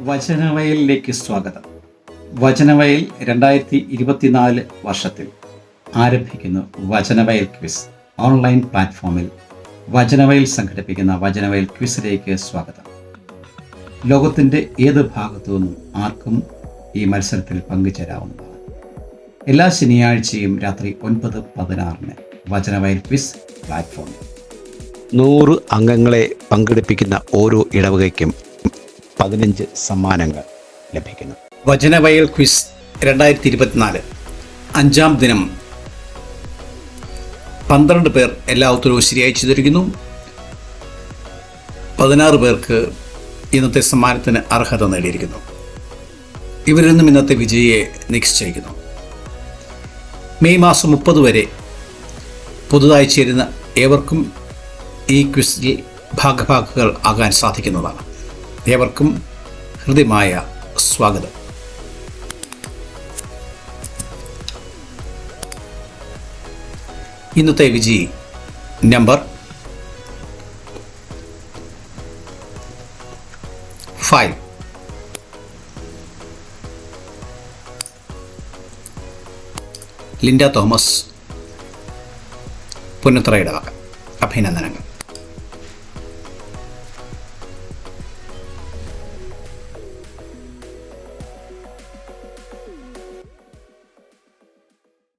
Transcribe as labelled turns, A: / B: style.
A: വചനവയലിലേക്ക് സ്വാഗതം. വചനവയൽ രണ്ടായിരത്തി ഇരുപത്തിനാല് വർഷത്തിൽ ആരംഭിക്കുന്നു വചനവയൽ ക്വിസ് ഓൺലൈൻ പ്ലാറ്റ്ഫോമിൽ വചനവയൽ സംഘടിപ്പിക്കുന്ന വചനവയൽ ക്വിസിലേക്ക് സ്വാഗതം. ലോകത്തിന്റെ ഏത് ഭാഗത്തു നിന്നും ആർക്കും ഈ മത്സരത്തിൽ പങ്കുചേരാവുന്നതാണ്. എല്ലാ ശനിയാഴ്ചയും രാത്രി ഒൻപത് പതിനാറിന് വചനവയൽ ക്വിസ് പ്ലാറ്റ്ഫോമിൽ.
B: നൂറ് അംഗങ്ങളെ പങ്കെടുപ്പിക്കുന്ന ഓരോ ഇടവകയ്ക്കും പതിനഞ്ച് സമ്മാനങ്ങൾ ലഭിക്കുന്നു.
A: വചനവയൽ ക്വിസ് രണ്ടായിരത്തി ഇരുപത്തിനാല് അഞ്ചാം ദിനം പന്ത്രണ്ട് പേർ എല്ലാ ഉത്തരവും ശരിയായി ചെയ്തിരിക്കുന്നു. പതിനാറ് പേർക്ക് ഇന്നത്തെ സമ്മാനത്തിന് അർഹത നേടിയിരിക്കുന്നു. ഇവരിൽ നിന്നും ഇന്നത്തെ വിജയിയെ നിശ്ചയിക്കുന്നു മെയ് മാസം മുപ്പത് വരെ പുതുതായി ചേരുന്ന ഏവർക്കും ഈ ക്വിസിൽ ഭാഗഭാഗുകൾ ആകാൻ സാധിക്കുന്നതാണ്. ഏവർക്കും ഹൃദ്യമായ സ്വാഗതം. ഇന്നത്തെ വിജി നമ്പർ ഫൈവ്. ലിൻഡ തോമസ് പുന്നത്രയുടെ വക. അഭിനന്ദനങ്ങൾ.